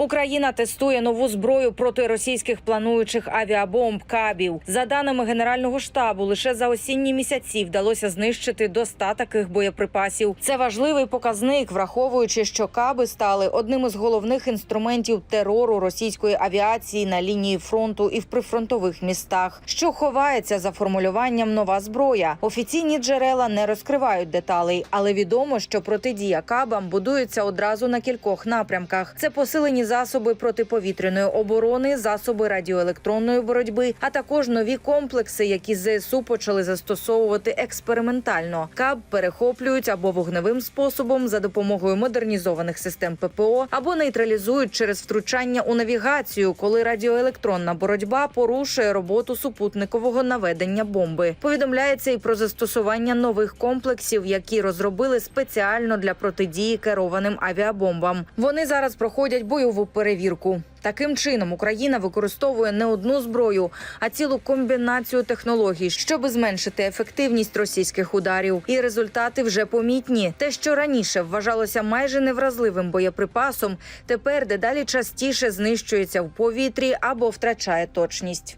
Україна тестує нову зброю проти російських плануючих авіабомб кабів. За даними генерального штабу, лише за осінні місяці вдалося знищити до 100 таких боєприпасів. Це важливий показник, враховуючи, що каби стали одним із головних інструментів терору російської авіації на лінії фронту і в прифронтових містах. Що ховається за формулюванням нова зброя? Офіційні джерела не розкривають деталей, але відомо, що протидія кабам будується одразу на кількох напрямках. Це посилені засоби протиповітряної оборони, засоби радіоелектронної боротьби, а також нові комплекси, які ЗСУ почали застосовувати експериментально. Каб перехоплюють або вогневим способом за допомогою модернізованих систем ППО, або нейтралізують через втручання у навігацію, коли радіоелектронна боротьба порушує роботу супутникового наведення бомби. Повідомляється і про застосування нових комплексів, які розробили спеціально для протидії керованим авіабомбам. Вони зараз проходять бойову перевірку. Таким чином Україна використовує не одну зброю, а цілу комбінацію технологій, щоб зменшити ефективність російських ударів. І результати вже помітні. Те, що раніше вважалося майже невразливим боєприпасом, тепер дедалі частіше знищується в повітрі або втрачає точність.